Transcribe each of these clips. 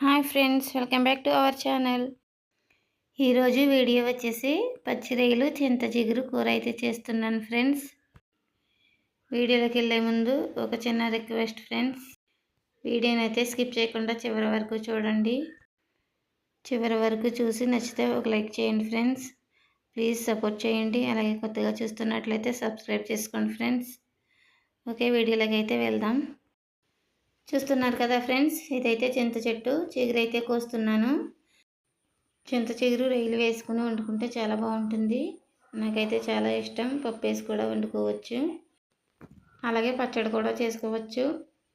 Hi friends welcome back to our channel. ఈరోజు video వచ్చేసి పచ్చిరొయ్యలు చింత చిగురు కూర అయితే చేస్తున్నాను ఫ్రెండ్స్. వీడియోలోకి వెళ్ళే ముందు ఒక చిన్న రిక్వెస్ట్ ఫ్రెండ్స్. వీడియోని అయితే స్కిప్ చేయకుండా చివరి వరకు చూడండి. చివరి వరకు చూసి నచ్చితే ఒక లైక్ చేయండి ఫ్రెండ్స్. ప్లీజ్ సపోర్ట్ చేయండి. అలాగే కొత్తగా చూస్తున్నట్లయితే సబ్స్క్రైబ్ చేసుకోండి ఫ్రెండ్స్. ఓకే వీడియోలోకి అయితే వెళ్దాం. చూస్తున్నారు కదా ఫ్రెండ్స్ ఇదైతే చింత చెట్టు చిగురు అయితే కోస్తున్నాను. చింత చిగురు రైలు వేసుకుని వండుకుంటే చాలా బాగుంటుంది. నాకైతే చాలా ఇష్టం పప్పు వేసి కూడా వండుకోవచ్చు. అలాగే పచ్చడి కూడా చేసుకోవచ్చు.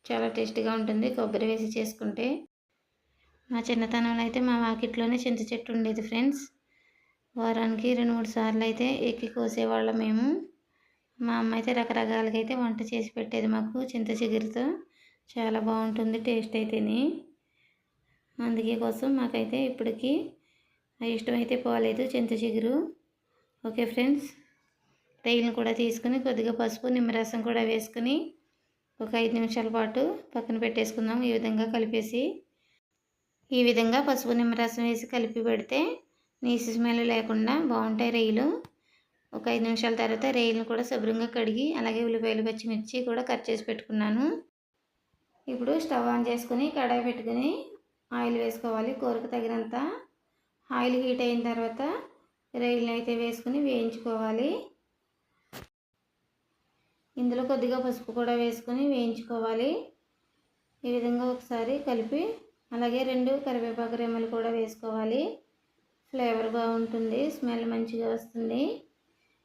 చాలా టేస్టీగా ఉంటుంది కొబ్బరి వేసి చేసుకుంటే. మా చిన్నతనంలో అయితే మా వాకిట్లోనే చింత చెట్టు ఉండేది ఫ్రెండ్స్. వారానికి రెండు మూడు సార్లు అయితే ఎక్కి కోసేవాళ్ళం మేము. మా అమ్మ అయితే రకరకాలుగా అయితే వంట చేసి పెట్టేది మాకు చింత చిగురుతో. చాలా బాగుంటుంది టేస్ట్ అయితేనే. అందుకే కోసం మాకైతే ఇప్పటికీ ఇష్టమైతే పోలేదు చింత చిగురు. ఓకే ఫ్రెండ్స్ రైలును కూడా తీసుకుని కొద్దిగా పసుపు నిమ్మరసం కూడా వేసుకుని ఒక ఐదు నిమిషాల పాటు పక్కన పెట్టేసుకుందాం ఈ విధంగా కలిపేసి. ఈ విధంగా పసుపు నిమ్మరసం వేసి కలిపి పెడితే నీసి స్మెల్ లేకుండా బాగుంటాయి రైలు ఒక ఐదు నిమిషాల తర్వాత రైలును కూడా శుభ్రంగా కడిగి అలాగే ఉల్లిపాయలు పచ్చిమిర్చి కూడా కట్ చేసి పెట్టుకున్నాను. ఇప్పుడు స్టవ్ ఆన్ చేసుకుని కడాయి పెట్టుకుని ఆయిల్ వేసుకోవాలి. కూరకు తగినంత ఆయిల్ హీట్ అయిన తర్వాత రైల్ని అయితే వేసుకుని వేయించుకోవాలి. ఇందులో కొద్దిగా పసుపు కూడా వేసుకొని వేయించుకోవాలి. ఈ విధంగా ఒకసారి కలిపి అలాగే రెండు కరివేపాకు రెమ్మలు కూడా వేసుకోవాలి. ఫ్లేవర్ బాగుంటుంది స్మెల్ మంచిగా వస్తుంది.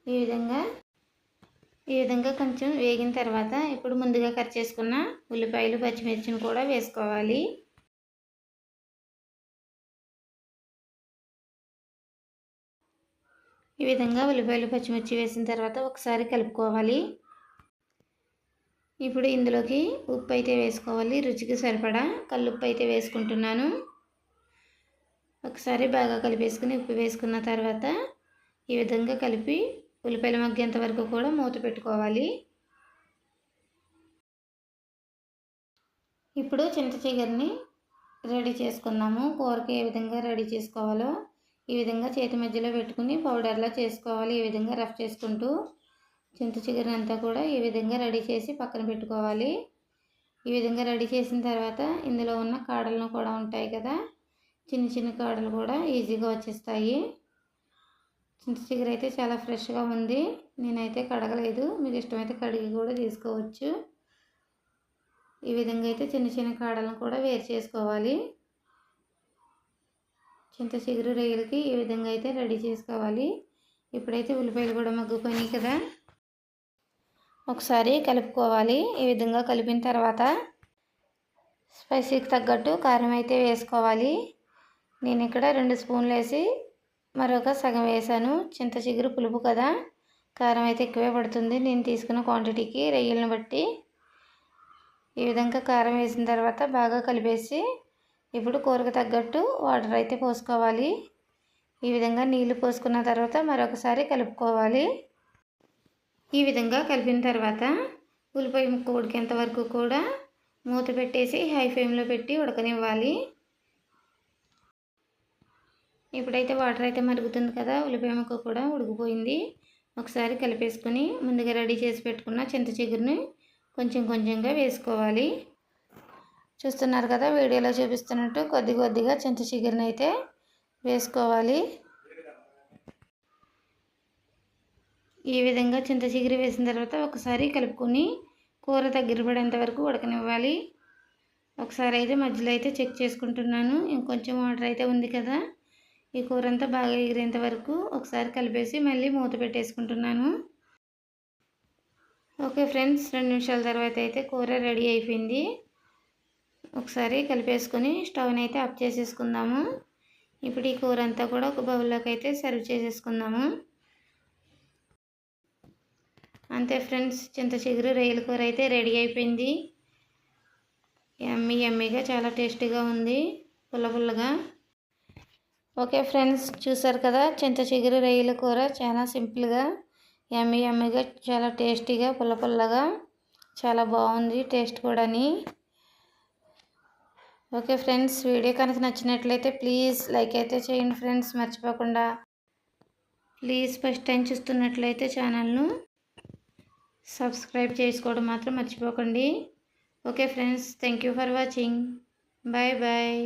ఈ విధంగా ఈ విధంగా కొంచెం వేగిన తర్వాత ఇప్పుడు ముందుగా కట్ చేసుకున్న ఉల్లిపాయలు పచ్చిమిర్చిని కూడా వేసుకోవాలి. ఈ విధంగా ఉల్లిపాయలు పచ్చిమిర్చి వేసిన తర్వాత ఒకసారి కలుపుకోవాలి. ఇప్పుడు ఇందులోకి ఉప్పు అయితే వేసుకోవాలి రుచికి సరిపడా కల్లుప్పు అయితే వేసుకుంటున్నాను. ఒకసారి బాగా కలిపేసుకుని ఉప్పు వేసుకున్న తర్వాత ఈ విధంగా కలిపి ఉల్లిపాయలు మగ్గేంత వరకు కూడా మూత పెట్టుకోవాలి. ఇప్పుడు చింత చిగురిని రెడీ చేసుకున్నాము కూరకి ఏ విధంగా రెడీ చేసుకోవాలో ఈ విధంగా చేతి మధ్యలో పెట్టుకుని పౌడర్లా చేసుకోవాలి. ఈ విధంగా రఫ్ చేసుకుంటూ చింత చిగురు అంతా కూడా ఈ విధంగా రెడీ చేసి పక్కన పెట్టుకోవాలి. ఈ విధంగా రెడీ చేసిన తర్వాత ఇందులో ఉన్న కాడలను కూడా ఉంటాయి కదా చిన్న చిన్న కాడలు కూడా ఈజీగా వచ్చేస్తాయి. చింత చిగురు అయితే చాలా ఫ్రెష్గా ఉంది. నేనైతే కడగలేదు. మీకు ఇష్టమైతే కడిగి కూడా తీసుకోవచ్చు. ఈ విధంగా అయితే చిన్న చిన్న కాడలను కూడా వేరు చేసుకోవాలి. చింత చిగురు రొయ్యలకి ఈ విధంగా అయితే రెడీ చేసుకోవాలి. ఇప్పుడైతే ఉల్లిపాయలు కూడా మగ్గుపోయినాయి కదా. ఒకసారి కలుపుకోవాలి. ఈ విధంగా కలిపిన తర్వాత స్పైసీకి తగ్గట్టు కారం అయితే వేసుకోవాలి. నేను ఇక్కడ రెండు స్పూన్లు వేసి మరొక సగం వేసాను చింత చిగురు పులుపు కదా? కారం అయితే ఎక్కువే పడుతుంది. నేను తీసుకున్న క్వాంటిటీకి రొయ్యలను బట్టి ఈ విధంగా కారం వేసిన తర్వాత బాగా కలిపేసి ఇప్పుడు కూరకు తగ్గట్టు వాటర్ అయితే పోసుకోవాలి. ఈ విధంగా నీళ్ళు పోసుకున్న తర్వాత మరొకసారి కలుపుకోవాలి. ఈ విధంగా కలిపిన తర్వాత ఉల్లిపాయ ముక్క ఉడికేంత వరకు కూడా మూత పెట్టేసి హై ఫ్లేమ్లో పెట్టి ఉడకనివ్వాలి. ఇప్పుడైతే వాటర్ అయితే మరుగుతుంది కదా ఉల్లిపాయ ముక్క కూడా ఉడికిపోయింది. ఒకసారి కలిపేసుకొని ముందుగా రెడీ చేసి పెట్టుకున్న చింత చిగురుని కొంచెం కొంచెంగా వేసుకోవాలి. చూస్తున్నారు కదా వీడియోలో చూపిస్తున్నట్టు కొద్ది కొద్దిగా చింత చిగురుని అయితే వేసుకోవాలి. ఈ విధంగా చింత చిగురు వేసిన తర్వాత ఒకసారి కలుపుకొని కూర దగ్గర పడేంత వరకు ఉడకనివ్వాలి. ఒకసారి అయితే మధ్యలో అయితే చెక్ చేసుకుంటున్నాను. ఇంకొంచెం వాటర్ అయితే ఉంది కదా ఈ కూర అంతా బాగా ఎగిరేంత వరకు ఒకసారి కలిపేసి మళ్ళీ మూత పెట్టేసుకుంటున్నాను. ఓకే ఫ్రెండ్స్ రెండు నిమిషాల తర్వాత అయితే కూర రెడీ అయిపోయింది. ఒకసారి కలిపేసుకొని స్టవ్ని అయితే ఆఫ్ చేసేసుకుందాము. ఇప్పుడు ఈ కూర అంతా కూడా ఒక బౌల్లోకి అయితే సర్వ్ చేసేసుకుందాము. అంతే ఫ్రెండ్స్ చింత చిగురు రొయ్యల కూర అయితే రెడీ అయిపోయింది. ఎమ్మి ఎమ్మిగా చాలా టేస్టీగా ఉంది పుల్ల పుల్లగా. ఓకే ఫ్రెండ్స్ చూసారు కదా? చింత చిగురు రొయ్యల కూర చాలా సింపుల్గా ఎమ్మి ఎమ్మిగా చాలా టేస్టీగా పుల్ల పుల్లగా చాలా బాగుంది టేస్ట్ కూడాని. ఓకే ఫ్రెండ్స్ వీడియో కనుక నచ్చినట్లయితే ప్లీజ్ లైక్ అయితే చేయండి ఫ్రెండ్స్ మర్చిపోకుండా. ప్లీజ్ ఫస్ట్ టైం చూస్తున్నట్లయితే ఛానల్ను సబ్స్క్రైబ్ చేసుకోవడం మాత్రం మర్చిపోకండి. Okay friends thank you for watching. Bye bye.